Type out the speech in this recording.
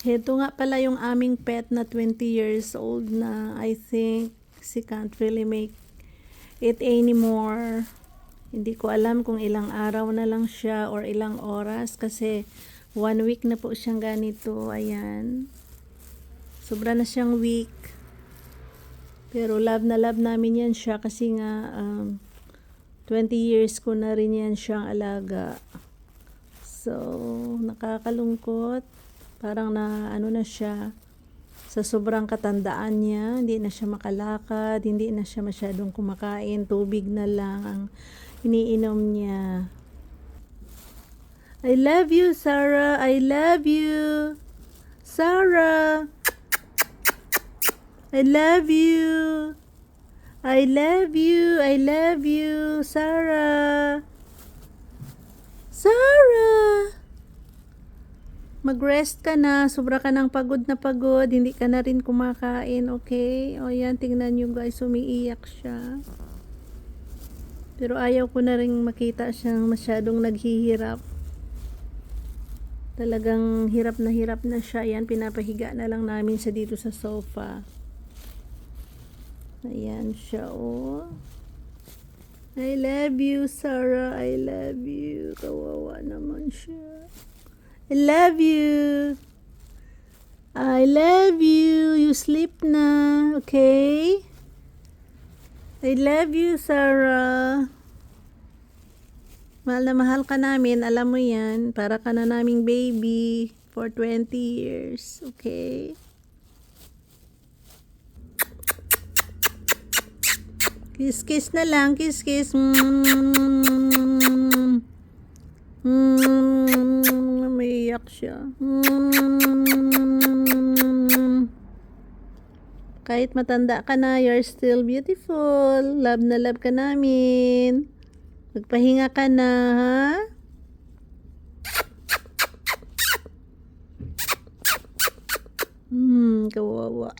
Heto nga pala yung aming pet na 20 years old na I think she can't really make it anymore. Hindi ko alam kung ilang araw na lang siya or ilang oras kasi one week na po siyang ganito. Ayan. Sobra na siyang weak. Pero love na love namin yan siya kasi nga um, 20 years ko na rin yan siyang alaga. So, nakakalungkot. Parang na ano na siya sa sobrang katandaan niya, hindi na siya makalakad, hindi na siya masyadong kumakain, tubig na lang ang iniinom niya. I love you, Sarah. I love you. Sarah. I love you. I love you. I love you, Sarah. Sarah. Mag-rest ka na. Sobra ka ng pagod na pagod. Hindi ka na rin kumakain, okay? O yan, tingnan nyo guys, umiiyak siya. Pero ayaw ko na rin makita siyang masyadong naghihirap. Talagang hirap na hirap na siya. Yan, pinapahiga na lang namin siya dito sa sofa. Ayan siya, oh. I love you, Sarah. I love you. Kawawa naman siya. I love you. I love you. You sleep na, okay? I love you, Sarah. Mahal na mahal ka namin, alam mo yan. Para ka na naming baby for 20 years, okay? Kiss, kiss na lang. Kiss, kiss. Mm. Mm. Umiiyak siya. Mm. Kahit matanda ka na, you're still beautiful. Love na love ka namin. Magpahinga ka na, ha? Hmm, kawawa.